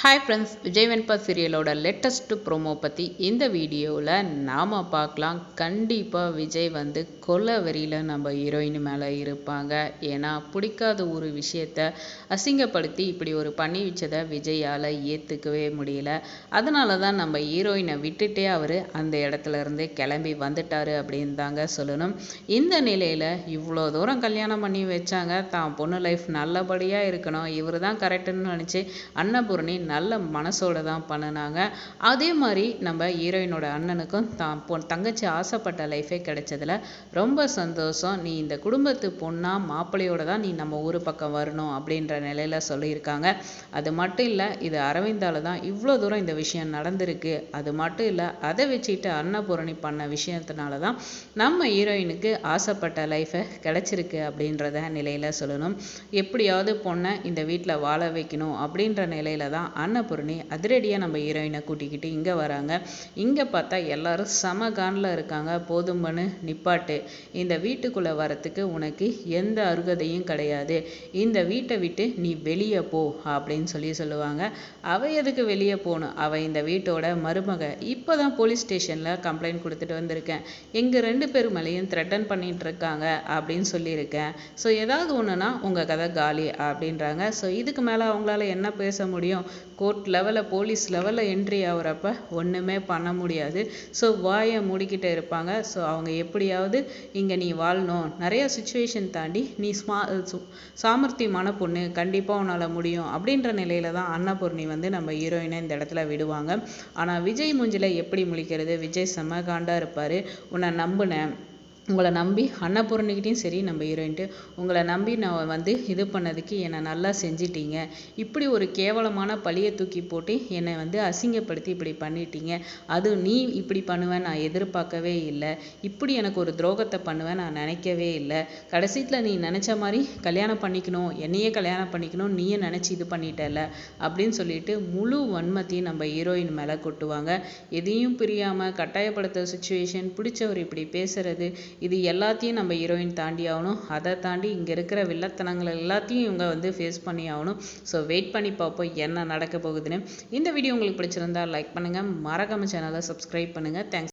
Hi friends Vijay Venba சீரியலோட latest promo பற்றி இந்த வீடியோவில் நாம் பார்க்கலாம். கண்டிப்பாக விஜய் வந்து கொலை வெறியில் நம்ம ஹீரோயின் மேலே இருப்பாங்க. ஏன்னா பிடிக்காத ஒரு விஷயத்த அசிங்கப்படுத்தி இப்படி ஒரு பண்ணி வச்சதை விஜயால் ஏற்றுக்கவே முடியல. அதனால தான் நம்ம ஹீரோயினை விட்டுட்டே அவர் அந்த இடத்துல இருந்து கிளம்பி வந்துட்டார் அப்படின்னு தாங்க சொல்லணும். இந்த நிலையில் இவ்வளோ தூரம் கல்யாணம் பண்ணி வச்சாங்க. தான் பொண்ணு லைஃப் நல்லபடியாக இருக்கணும். இவர் தான் கரெக்டுன்னு நினச்சி அன்னபூர்ணி நல்ல மனசோட தான் பண்ணினாங்க. அதே மாதிரி நம்ம ஹீரோயினோட அண்ணனுக்கும் தான் பொ தங்கச்சி ஆசைப்பட்ட லைஃபே கிடைச்சதில் ரொம்ப சந்தோஷம். நீ இந்த குடும்பத்து பொண்ணாக மாப்பிள்ளையோட தான் நீ நம்ம ஊர் பக்கம் வரணும் அப்படின்ற நிலையில் சொல்லியிருக்காங்க. அது மட்டும் இல்லை இது அரவிந்தால் தான் இவ்வளோ தூரம் இந்த விஷயம் நடந்திருக்கு. அது மட்டும் இல்லை அதை வச்சுட்டு அன்னபூரணி பண்ண விஷயத்தினால தான் நம்ம ஹீரோயினுக்கு ஆசைப்பட்ட லைஃபை கிடைச்சிருக்கு அப்படின்றத நிலையில் சொல்லணும். எப்படியாவது பொண்ணை இந்த வீட்டில் வாழ வைக்கணும் அப்படின்ற நிலையில தான் அன்னபூர்ணி அதிரடியாக நம்ம ஹீரோயினை கூட்டிக்கிட்டு இங்கே வராங்க. இங்கே பார்த்தா எல்லாரும் சம கானில் இருக்காங்க. போதும்பன்னு நிப்பாட்டு. இந்த வீட்டுக்குள்ளே வரத்துக்கு உனக்கு எந்த அருகதையும் கிடையாது. இந்த வீட்டை விட்டு நீ வெளியே போ அப்படின்னு சொல்லி சொல்லுவாங்க. அவ எதுக்கு வெளியே போகணும்? அவ இந்த வீட்டோட மருமக. இப்போ தான் போலீஸ் ஸ்டேஷனில் கம்ப்ளைண்ட் கொடுத்துட்டு வந்திருக்கேன். எங்கள் ரெண்டு பேர் மேலேயும் த்ரெட்டன் பண்ணிகிட்டு இருக்காங்க அப்படின்னு சொல்லியிருக்கேன். ஸோ ஏதாவது ஒன்றுனா உங்கள் கதை காலி அப்படின்றாங்க. ஸோ இதுக்கு மேலே அவங்களால என்ன பேச முடியும்? கோர்ட் லெவலில் போலீஸ் லெவலில் என்ட்ரி ஆகுறப்ப ஒன்றுமே பண்ண முடியாது. ஸோ வாயை மூடிக்கிட்டு இருப்பாங்க. ஸோ அவங்க எப்படியாவது இங்கே நீ வாழணும். நிறைய சுச்சுவேஷன் தாண்டி நீ ஸ்மா சாமர்த்தியமான பொண்ணு கண்டிப்பாக உன்னால் முடியும் அப்படின்ற நிலையில தான் அன்னபூர்ணி வந்து நம்ம ஹீரோயினை இந்த இடத்துல விடுவாங்க. ஆனால் விஜய் மூஞ்சில் எப்படி முழிக்கிறது? விஜய் செம்ம இருப்பார். உன்னை நம்பினேன். உங்களை நம்பி அன்னபூரணிக்கிட்டேயும் சரி நம்ம ஹீரோயின்ட்டு உங்களை நம்பி நான் வந்து இது பண்ணதுக்கு என்னை நல்லா செஞ்சிட்டீங்க. இப்படி ஒரு கேவலமான பழியை தூக்கி போட்டு என்னை வந்து அசிங்கப்படுத்தி இப்படி பண்ணிட்டீங்க. அது நீ இப்படி பண்ணுவேன் நான் எதிர்பார்க்கவே இல்லை. இப்படி எனக்கு ஒரு துரோகத்தை பண்ணுவேன் நான் நினைக்கவே இல்லை. கடைசியில் நீ நினச்ச மாதிரி கல்யாணம் பண்ணிக்கணும் என்னையே கல்யாணம் பண்ணிக்கணும் நீயே நினச்சி இது பண்ணிட்டல அப்படின்னு சொல்லிட்டு முழு வன்மத்தையும் நம்ம ஹீரோயின் மேலே கொட்டுவாங்க. எதையும் பிரியாமல் கட்டாயப்படுத்த சுச்சுவேஷன் பிடிச்சவர் இப்படி பேசுறது இது எல்லாத்தையும் நம்ம ஹீரோயின் தாண்டி ஆகணும். அதை தாண்டி இங்கே இருக்கிற வில்லத்தனங்கள் எல்லாத்தையும் இவங்க வந்து ஃபேஸ் பண்ணி ஆகணும். ஸோ வெயிட் பண்ணி பார்ப்போம் என்ன நடக்க போகுதுன்னு. இந்த வீடியோ உங்களுக்கு பிடிச்சிருந்தா லைக் பண்ணுங்கள் மறக்காம சேனலை சப்ஸ்கிரைப் பண்ணுங்கள் தேங்க்ஸ்